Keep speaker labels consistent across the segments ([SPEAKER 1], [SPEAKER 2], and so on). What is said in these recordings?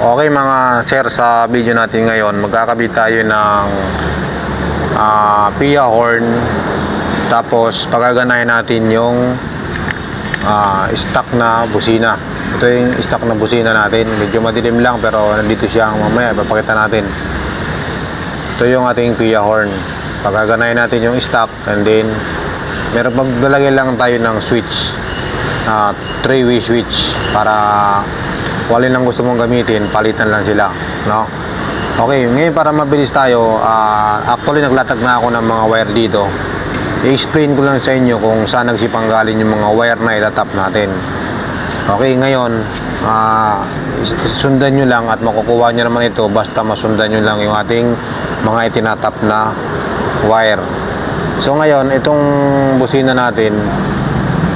[SPEAKER 1] Okay mga sir, sa video natin ngayon, magkakabit tayo ng ah, Pia horn. Tapos pagaganahin natin yung ah, stock na busina. Ito yung stock na busina natin. Medyo madilim lang pero nandito siya mamaya. Papakita natin. Ito yung ating Pia horn. Pagaganahin natin yung stock and then meron paglalagay lang tayo ng switch. na three-way switch para kung alin lang gusto mong gamitin, palitan lang sila, no? Okay, ngayon para mabilis tayo, ah, actually naglatag na ako ng mga wire dito. I-explain ko lang sa inyo kung saan nagsipang galing yung mga wire na itatap natin. Okay, ngayon, ah, sundan nyo lang at makukuha nyo naman ito basta masundan nyo lang yung ating mga itinatap na wire. So ngayon, itong busina natin,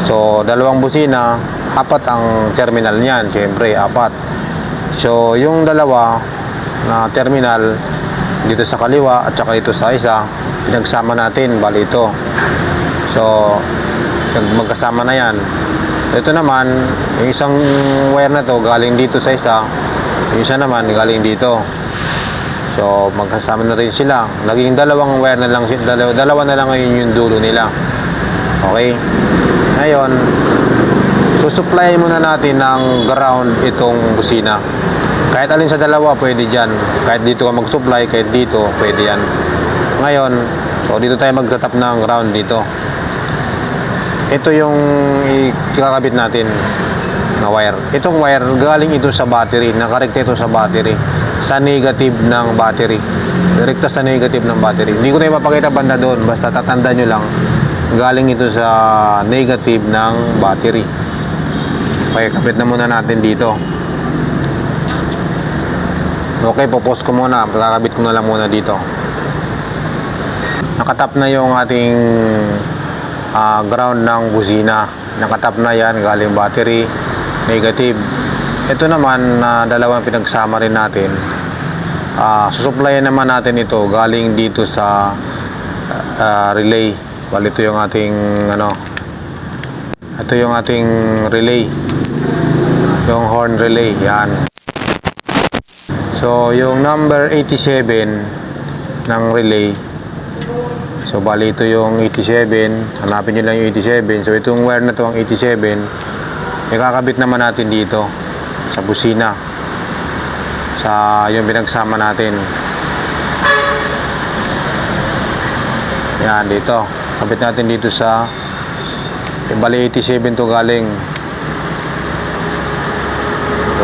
[SPEAKER 1] so dalawang busina, apat ang terminal niyan, syempre apat. So yung dalawa na terminal dito sa kaliwa at saka dito sa isa, pinagsama natin, bali ito. So magkasama na yan. Ito naman, yung isang wire na to galing dito sa isa, yung isa naman galing dito. So, magkasama na rin sila. Naging dalawang wire na lang, dalawa, dalawa na lang ngayon yung dulo nila. Okay? Ngayon, susupply muna natin ng ground itong busina. Kahit alin sa dalawa, pwede dyan. Kahit dito ka mag-supply, kahit dito, pwede yan. Ngayon, so dito tayo magtatap ng ground dito. Ito yung ikakabit natin na wire. Itong wire, galing ito sa battery. Nakarekta ito sa battery. Sa negative ng battery. Direkta sa negative ng battery. Hindi ko na ipapakita banda doon. Basta tatanda nyo lang. Galing ito sa negative ng battery. Okay, kapit na muna natin dito. Okay, popos ko muna. Kakabit ko na lang muna dito. Nakatap na yung ating ah, ground ng busina. Nakatap na yan, galing battery, negative. Ito naman, na dalawang pinagsama rin natin. Ah, susuplayan naman natin ito galing dito sa ah, relay. Bali ito yung ating ano. Ito yung ating relay. Yung horn relay, yan. So, yung number 87 ng relay, So bali ito yung 87, hanapin nyo lang yung 87. So itong wire na to ang 87, ikakabit naman natin dito sa busina. Sa yung pinagsama natin. Yan dito. Kabit natin dito sa eh, bali 87 to galing.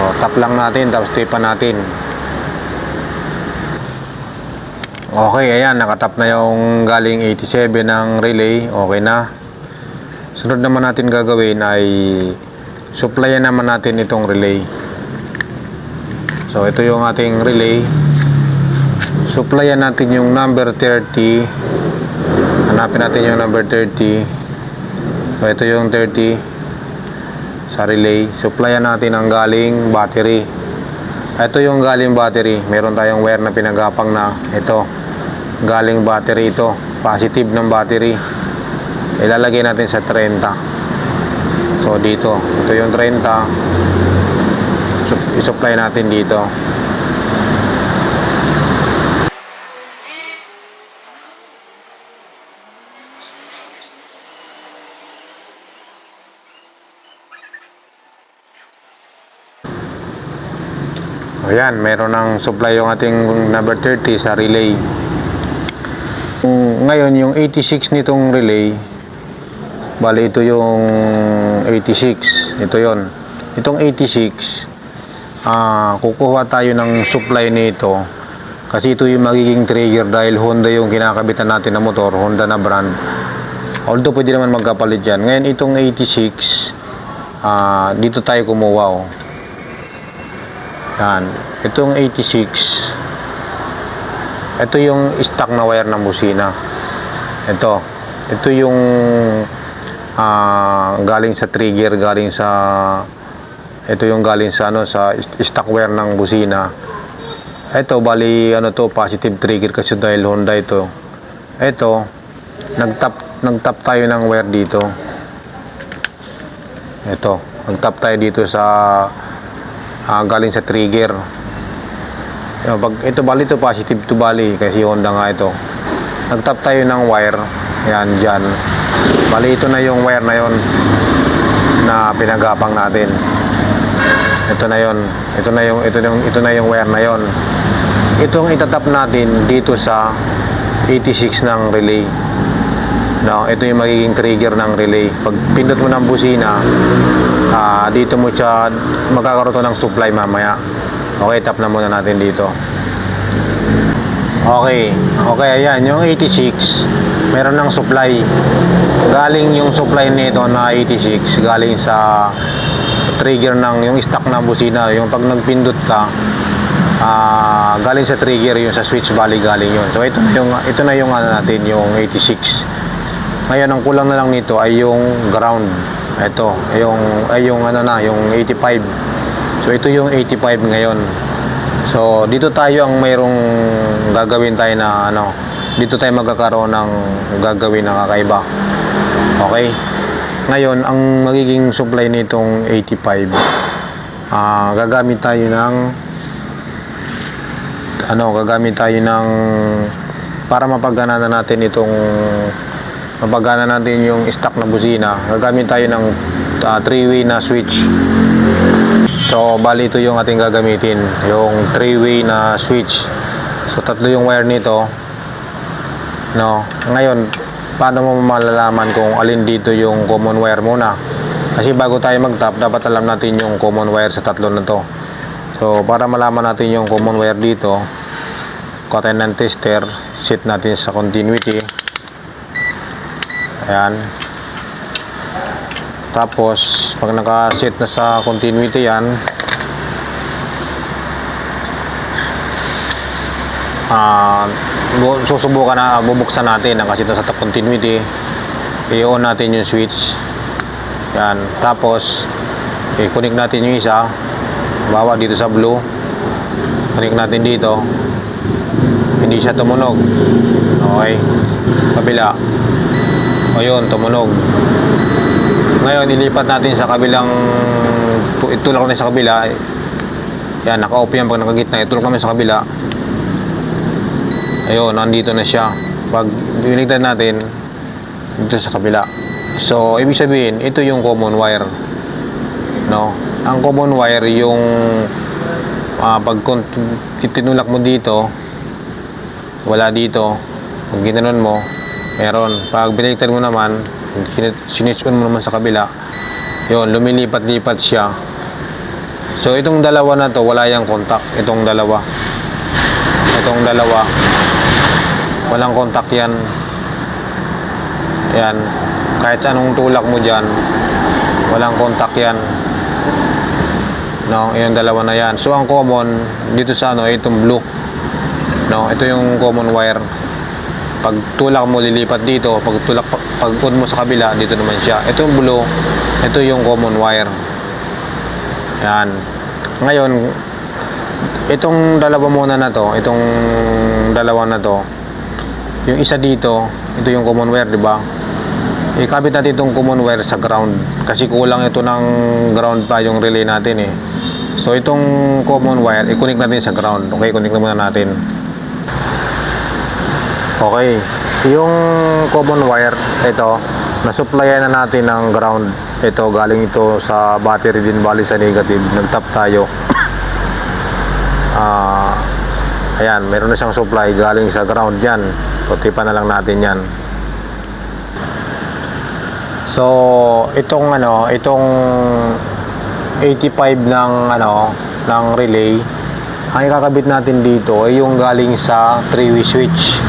[SPEAKER 1] So tap lang natin tapos tape natin. Okay, ayan, nakatap na yung galing 87 ng relay. Okay na. Sunod naman natin gagawin ay supplyan naman natin itong relay. So, ito yung ating relay. Supplyan natin yung number 30. Hanapin natin yung number 30. So, ito yung 30 sa relay. Supplyan natin ang galing battery. Ito yung galing battery. Meron tayong wire na pinagapang na ito. Galing battery ito. Positive ng battery. Ilalagay natin sa 30. So dito, ito yung 30. Sup- I-supply natin dito. Ayan, meron ng supply yung ating number 30 sa relay. Kung Ngayon, yung 86 nitong relay, bali ito yung 86. Ito yon. Itong 86, ah, kukuha tayo ng supply nito kasi ito yung magiging trigger dahil Honda yung kinakabitan natin na motor, Honda na brand. Although pwede naman magkapalit yan. Ngayon, itong 86, ah, dito tayo kumuha. Oh. Yan. Itong 86, ito yung stock na wire ng busina. Ito. Ito yung ah, galing sa trigger, galing sa ito yung galing sa ano sa stock wire ng busina. Ito bali ano to positive trigger kasi dahil Honda ito. Ito nagtap nagtap tayo ng wire dito. Ito, nagtap tayo dito sa ah, galing sa trigger. Yung pag ito bali ito positive to bali kasi Honda nga ito. Nagtap tayo ng wire. Yan diyan. Bali ito na yung wire na yon na pinagapang natin. Ito na yon. Ito na yung ito yung ito na yung wire na yon. Itong itatap natin dito sa 86 ng relay. No, ito yung magiging trigger ng relay. Pag pindot mo ng busina, ah, dito mo siya magkakaroon ng supply mamaya. Okay, tap na muna natin dito. Okay, okay, ayan, yung 86, meron ng supply. Galing yung supply nito na 86, galing sa trigger ng, yung stock ng busina. Yung pag nagpindot ka, ah, galing sa trigger, yung sa switch bali galing yun. So, ito na yung, ito na yung ano natin, yung 86. Ngayon, ang kulang na lang nito ay yung ground. Ito, yung, ay yung ano na, yung 85. So, ito yung 85 ngayon. So, dito tayo ang mayroong gagawin tayo na ano, dito tayo magkakaroon ng gagawin na kakaiba. Okay? Ngayon, ang magiging supply nitong 85, ah gagamit tayo ng ano, gagamit tayo ng para mapagana na natin itong mapagana natin yung stock na busina. Gagamit tayo ng ah, three-way na switch. So, bali ito yung ating gagamitin, yung three-way na switch. So, tatlo yung wire nito. No. Ngayon, paano mo malalaman kung alin dito yung common wire muna? Kasi bago tayo mag-tap, dapat alam natin yung common wire sa tatlo na to. So, para malaman natin yung common wire dito, kuha tayo ng tester, set natin sa continuity. Ayan. Tapos, pag naka-set na sa continuity yan, ah bu- susubukan na bubuksan natin ang kasi sa top continuity. I-on natin yung switch. Yan tapos i-connect natin yung isa. Bawa dito sa blue. Connect natin dito. Hindi siya tumunog. Okay. Kabila yun tumunog. Ngayon ilipat natin sa kabilang tu- itulak natin sa kabila. Yan naka-off yan pag nakagitna. Itulak namin sa kabila. Ayun nandito na siya. Pag binigtan natin dito sa kabila. So ibig sabihin ito yung common wire. No? Ang common wire yung ah, pag tinulak mo dito wala dito pag ginanon mo meron. Pag binigtan mo naman sinitch on mo naman sa kabila yun lumilipat-lipat siya. So itong dalawa na to wala yung contact. Itong dalawa. Itong dalawa. Walang contact yan. Yan. Kahit anong tulak mo dyan walang contact yan. No yung dalawa na yan. So ang common dito sa ano itong blue. No ito yung common wire pag tulak mo lilipat dito. Pag tulak pag on mo sa kabila dito naman siya. Ito yung blue. Ito yung common wire. Yan. Ngayon itong dalawa muna na to itong dalawa na to yung isa dito ito yung common wire di ba? Ikabit natin itong common wire sa ground kasi kulang ito ng ground pa yung relay natin eh. So itong common wire i-connect natin sa ground. Okay connect na muna natin Okay. Yung common wire, ito, nasupplyan na natin ng ground. Ito, galing ito sa battery din, bali sa negative. Nag-tap tayo. Ah, ayan, meron na siyang supply galing sa ground yan. So, tipan na lang natin yan. So, itong ano, itong 85 ng ano, ng relay, ang ikakabit natin dito ay yung galing sa three-way switch.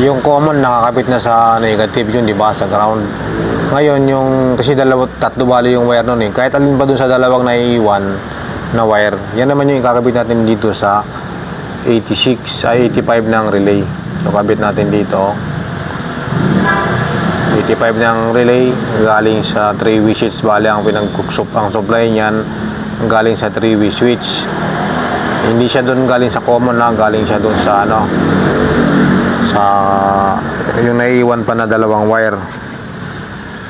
[SPEAKER 1] Yung common nakakabit na sa negative yun, di ba, sa ground. Ngayon, yung, kasi dalawa, tatlo bali yung wire nun eh. Kahit alin pa dun sa dalawang naiiwan na wire, yan naman yung ikakabit natin dito sa 86, ay 85 ng relay. So, kabit natin dito. 85 ng relay galing sa 3-way switch bali ang pinagkuksop ang supply niyan galing sa 3-way switch hindi siya doon galing sa common na galing siya doon sa ano sa yung naiiwan pa na dalawang wire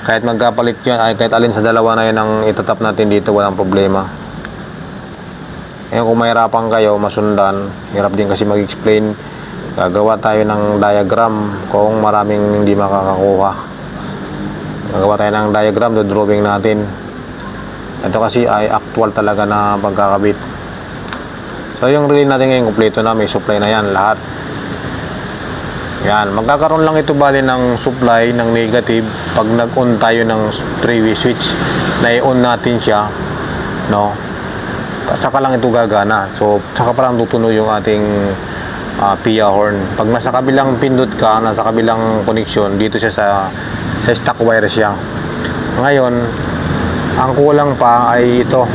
[SPEAKER 1] kahit magkapalit yun ay kahit alin sa dalawa na yun ang itatap natin dito walang problema Ngayon kung mahirapan kayo masundan, hirap din kasi mag-explain, gagawa tayo ng diagram kung maraming hindi makakakuha. Gagawa tayo ng diagram, drawing natin. Ito kasi ay actual talaga na pagkakabit. So yung relay natin ngayon, kompleto na, may supply na yan, lahat. Yan, magkakaroon lang ito bali ng supply ng negative pag nag-on tayo ng 3-way switch. Na i-on natin siya no? Saka lang ito gagana. So saka pa lang tutunog yung ating ah, PIA horn. Pag nasa kabilang pindot ka nasa kabilang connection dito siya sa sa stock wire siya. Ngayon ang kulang pa ay ito.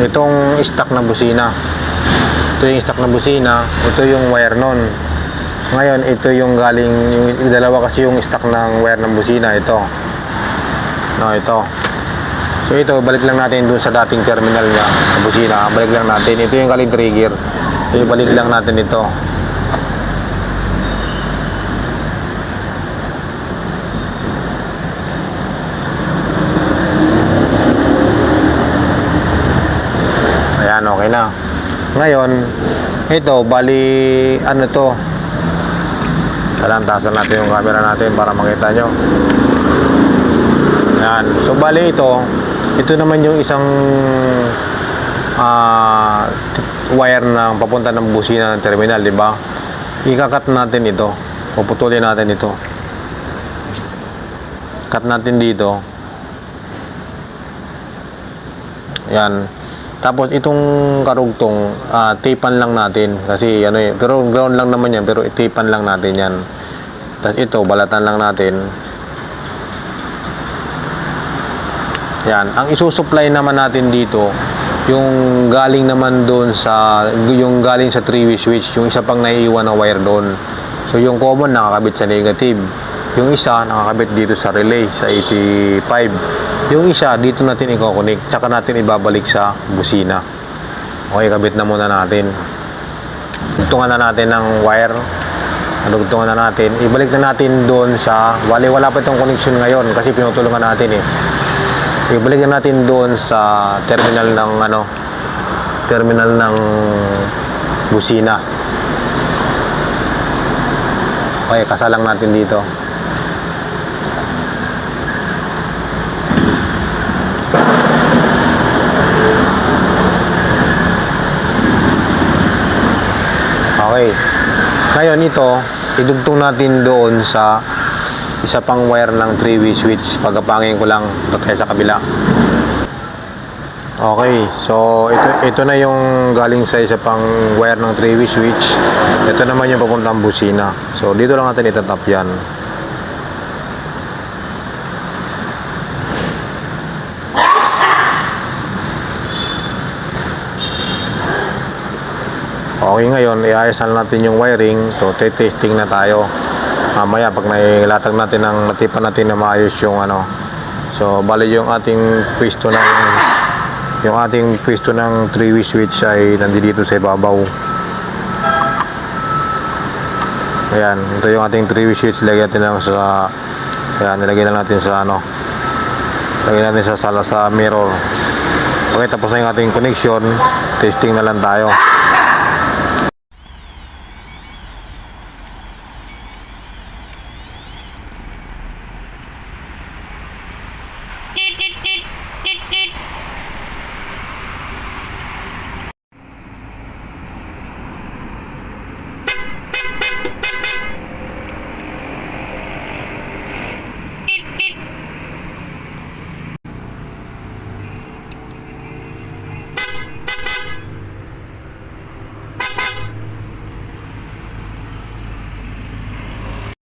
[SPEAKER 1] Itong stock na busina ito yung stock na busina ito yung wire nun. Ngayon ito yung galing yung, dalawa kasi yung stock ng wire ng busina ito. No ito. So ito balik lang natin dun sa dating terminal niya sa busina. Balik lang natin. Ito yung galing trigger. So, balik lang natin ito. Ayan, okay na. Ngayon, ito, bali, ano to? Talang, taas natin yung camera natin para makita nyo. Ayan. So, bali ito, ito naman yung isang t- wire ng papunta ng busina ng terminal, di ba? Ikakat natin ito. Puputulin natin ito. Cut natin dito. Ayan. Tapos itong karugtong, ah, tapan lang natin kasi ano eh, pero ground lang naman yan, pero tapan lang natin yan. Tapos ito, balatan lang natin. Yan, ang isusupply naman natin dito, yung galing naman doon sa yung galing sa three-way switch, yung isa pang naiiwan na wire doon. So yung common nakakabit sa negative. Yung isa nakakabit dito sa relay sa 85. Yung isa dito natin i-connect, tsaka natin ibabalik sa busina. Okay, kabit na muna natin. Dugtungan na natin ng wire. Dugtungan na natin. Ibalik na natin doon sa wali wala pa itong connection ngayon kasi pinutulungan natin eh. Ibalik na natin doon sa terminal ng ano terminal ng busina. Okay, kasalang natin dito. Okay. Ngayon ito, idugtong natin doon sa isa pang wire ng 3-way switch. Pagkapangin ko lang ito sa kabila. Okay, so ito ito na yung galing sa isa pang wire ng 3-way switch. Ito naman yung papuntang busina. So dito lang natin itatap yan. Okay ngayon, iayos na natin yung wiring. So, testing na tayo. Mamaya, pag nailatag natin ng natipan natin na maayos yung ano. So, bali yung ating pwesto ng yung ating pwesto ng 3-way switch ay nandito sa ibabaw. Ayan, ito yung ating 3-way switch. Lagyan natin lang sa ayan, nilagay na natin sa ano. Lagyan natin sa sala sa mirror. Okay, tapos na yung ating connection. Testing na lang tayo.